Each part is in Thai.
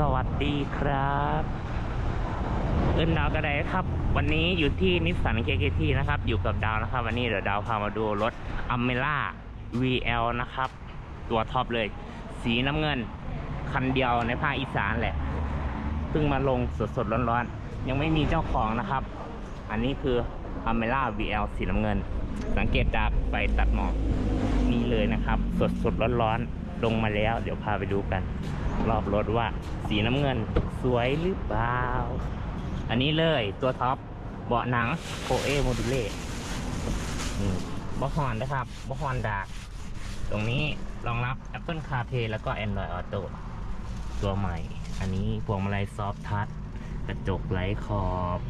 สวัสดีครับ เอิ้นดาวกระไดครับ วันนี้อยู่ที่นิสสันเคเคทีนะครับ อยู่กับดาวนะครับ วันนี้เดี๋ยวดาวพามาดูรถอัมเมล่า VL นะครับ ตัวท็อปเลย สีน้ำเงิน คันเดียวในภาคอีสานแหละเพิ่งมาลงสดๆร้อนๆ ยังไม่มีเจ้าของนะครับ อันนี้คืออัมเมล่า VL สีน้ำเงิน สังเกตจากไฟตัดหมอกนี่เลยนะครับ สดๆร้อนๆ ลงมาแล้ว เดี๋ยวพาไปดูกัน รอบรถว่า สีน้ำเงินสวยหรือเปล่า อันนี้เลยตัวท็อปเบาะหนังโ o เอโมดูเล่บอฮอนนะครับบอฮอนดากตรงนี้รองรับ Apple CarPlay แล้วก็ Android Auto ตัวใหม่ อันนี้พวงมาลัยซอฟทัชกระจกไร้ขอบ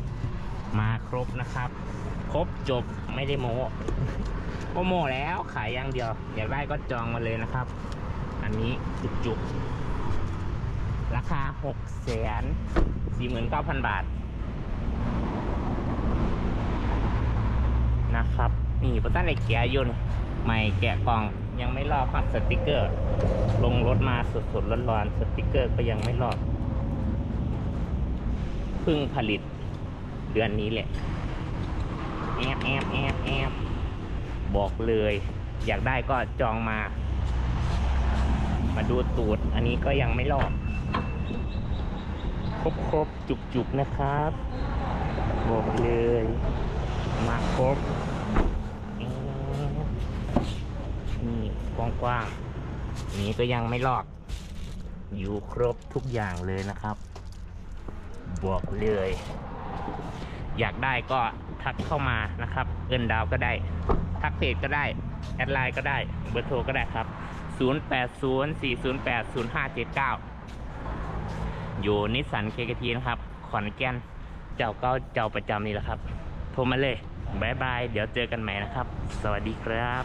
มาครบนะครับ ครบจบไม่ได้โม้โปรโมแล้วขายอย่างเดียว อยากได้ก็จองมาเลยนะครับ นนี้จุกๆ ราคา6 4 9 0 0 0 บาท นะครับ นี่ประตันในแกะอยุ่นใหม่แกะกล่องยังไม่ลอกครับสติกเกอร์ ลงรถมาสดๆร้อนๆสติกเกอร์ก็ยังไม่ลอกเพิ่งผลิตเดือนนี้แหละแอบแอบแอบแอบบอกเลย อยากได้ก็จองมา มาดูตูด อันนี้ก็ยังไม่ลอกครบครบจุกจุกๆนะครับ บอกเลย มาครบ นี่กว้างกว้างๆนี้ก็ยังไม่ลอกอยู่ครบทุกอย่างเลยนะครับ บอกเลย อยากได้ก็ทักเข้ามานะครับเอินดาวก็ได้ ทักเพจก็ได้ แอดไลน์ก็ได้ เบอร์โทรก็ได้ครับ 0804080579 อยู่นิสสันเคกทีนะครับ ขอนแก่น เจ้าก็เจ้าประจำนี่แหละครับ โทรมาเลยบายบาย เดี๋ยวเจอกันใหม่นะครับ สวัสดีครับ